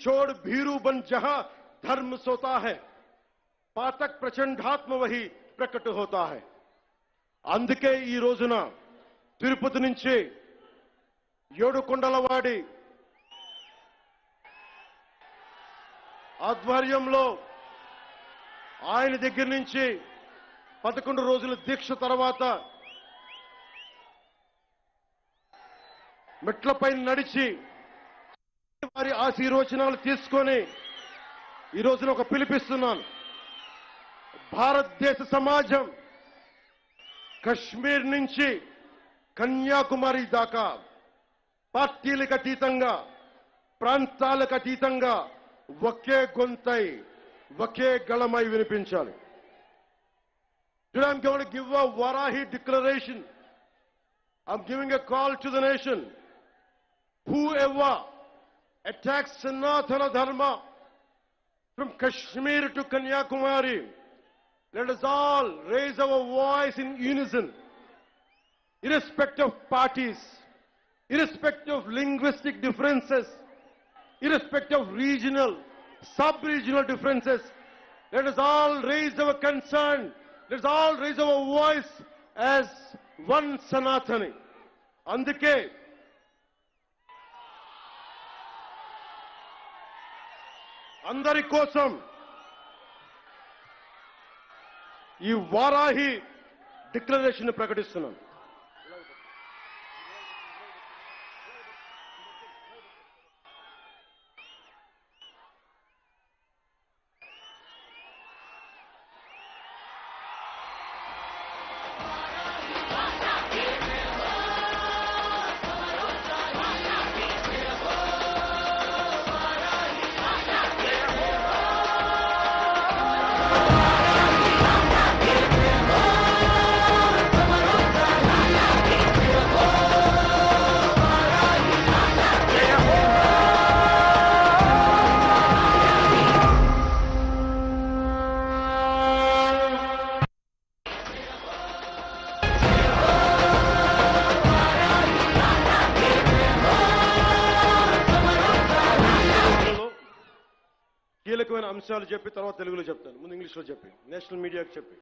छोड़ भीरू बन जहां धर्म सोता है పాతక్ ప్రచండాత్మ వహి ప్రకట హోతా హై అందుకే ఈ రోజున తిరుపతి నుంచి ఏడు కొండలవాడి ఆధ్వర్యంలో ఆయన దగ్గర నుంచి పదకొండు రోజుల దీక్ష తర్వాత మెట్లపై నడిచి వారి ఆశీర్వచనాలు తీసుకొని ఈ రోజున ఒక పిలిపిస్తున్నాను భారతదేశ సమాజం కశ్మీర్ నుంచి కన్యాకుమారి దాకా పార్టీలకు అతీతంగా ప్రాంతాలకు అతీతంగా ఒకే గొంతై ఒకే గళమై వినిపించాలి Today I'm going to give a Varahi declaration. I'm giving a call to the nation. Whoever attacks Sanatana Dharma from Kashmir to Kanyakumari. Let us all raise our voice in unison, irrespective of parties, irrespective of linguistic differences, irrespective of regional, sub-regional differences. Let us all raise our concern. Let us all raise our voice as one Sanatani. Andike, అందరి కోసం ఈ Varahi declaration ప్రకటిస్తున్నాను. కీలకమైన అంశాలు చెప్పి తర్వాత తెలుగులో చెప్తాను. ముందు ఇంగ్లీష్లో చెప్పి. నేషనల్ మీడియాకి చెప్పి.